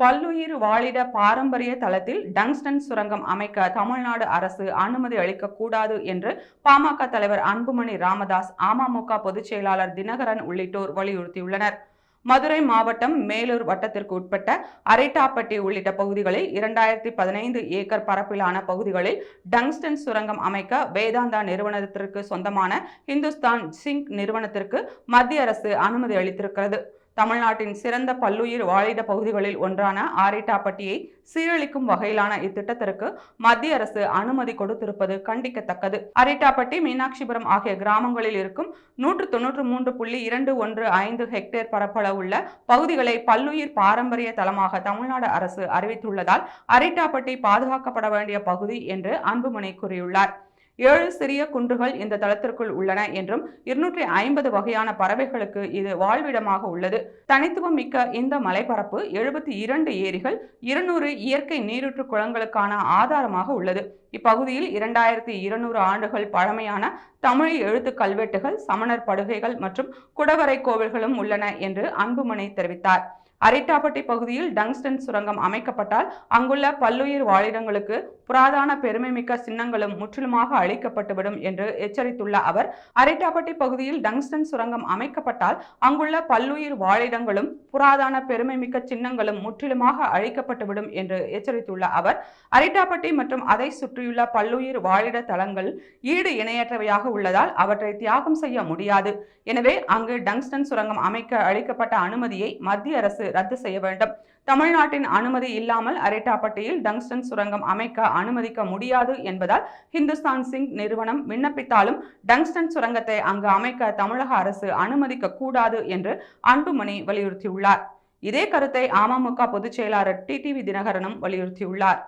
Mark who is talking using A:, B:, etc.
A: பல்லுயிர் வாழிட பாரம்பரிய தளத்தில் டங்ஸ்டன் சுரங்கம் அமைக்க தமிழ்நாடு அரசு அனுமதி அளிக்கக்கூடாது என்று பாமக தலைவர் அன்புமணி ராமதாஸ் அமமுக பொதுச் செயலாளர் தினகரன் உள்ளிட்டோர் வலியுறுத்தியுள்ளனர். மதுரை மாவட்டம் மேலூர் வட்டத்திற்கு உட்பட்ட அரைட்டாப்பட்டி உள்ளிட்ட பகுதிகளில் இரண்டாயிரத்தி பதினைந்து ஏக்கர் பரப்பிலான பகுதிகளில் டங்ஸ்டன் சுரங்கம் அமைக்க வேதாந்தா நிறுவனத்திற்கு சொந்தமான இந்துஸ்தான் சிங்க் நிறுவனத்திற்கு மத்திய அரசு அனுமதி அளித்திருக்கிறது. தமிழ்நாட்டின் சிறந்த பல்லுயிர் வாழிட பகுதிகளில் ஒன்றான ஆரிட்டாப்பட்டியை சீரழிக்கும் வகையிலான இத்திட்டத்திற்கு மத்திய அரசு அனுமதி கொடுத்திருப்பது கண்டிக்கத்தக்கது. அரிட்டாப்பட்டி மீனாட்சிபுரம் ஆகிய கிராமங்களில் இருக்கும் நூற்று தொன்னூற்று மூன்று புள்ளி இரண்டு ஒன்று ஐந்து ஹெக்டேர் பரப்பளவுள்ள பகுதிகளை பல்லுயிர் பாரம்பரிய தலமாக தமிழ்நாடு அரசு அறிவித்துள்ளதால் அரிட்டாப்பட்டி பாதுகாக்கப்பட வேண்டிய பகுதி என்று அன்புமணி கூறியுள்ளார். ஏழு சிறிய குன்றுகள் இந்த தளத்திற்குள் உள்ளன என்றும் இருநூற்றி ஐம்பது வகையான பறவைகளுக்கு இது வாழ்விடமாக உள்ளது. தனித்துவம் மிக்க இந்த மலைப்பரப்பு எழுபத்தி இரண்டு ஏரிகள் இருநூறு இயற்கை நீரூற்று குளங்களுக்கான ஆதாரமாக உள்ளது. இப்பகுதியில் இரண்டாயிரத்தி இருநூறு ஆண்டுகள் பழமையான தமிழ் எழுத்து கல்வெட்டுகள் சமணர் படுகைகள் மற்றும் குடவரை கோவில்களும் உள்ளன என்று அன்புமணி தெரிவித்தார். அரிட்டாப்பட்டி பகுதியில் டங்ஸ்டன் சுரங்கம் அமைக்கப்பட்டால் அங்குள்ள பல்லுயிர் வாழிடங்களுக்கு புராதான பெருமைமிக்க சின்னங்களும் முற்றிலுமாக அழிக்கப்பட்டுவிடும் என்று எச்சரித்துள்ள அவர் அரிட்டாப்பட்டி பகுதியில் டங்ஸ்டன் சுரங்கம் அமைக்கப்பட்டால் அங்குள்ள பல்லுயிர் வாழிடங்களும் புராதான பெருமைமிக்க சின்னங்களும் முற்றிலுமாக அழிக்கப்பட்டுவிடும் என்று எச்சரித்துள்ள அவர் அரிட்டாப்பட்டி மற்றும் அதை சுற்றியுள்ள பல்லுயிர் வாழிட தளங்கள் ஈடு இணையற்றவையாக உள்ளதால் அவற்றை தியாகம் செய்ய முடியாது. எனவே அங்கு டங்ஸ்டன் சுரங்கம் அமைக்க அளிக்கப்பட்ட அனுமதியை மத்திய அரசு ரத்து செய்ய வேண்டும். தமிழ்நாட்டின் அனுமதி இல்லாமல் அரிட்டாப்பட்டியில் டங்ஸ்டன் சுரங்கம் அமைக்க அனுமதிக்க முடியாது என்பதால் ஹிந்துஸ்தான் சிங் நிறுவனம் விண்ணப்பித்தாலும் டங்ஸ்டன் சுரங்கத்தை அங்கு அமைக்க தமிழக அரசு அனுமதிக்க கூடாது என்று அன்புமணி வலியுறுத்தியுள்ளார். இதே கருத்தை அமமுக பொதுச் செயலாளர் டிடிவி தினகரனும் வலியுறுத்தியுள்ளார்.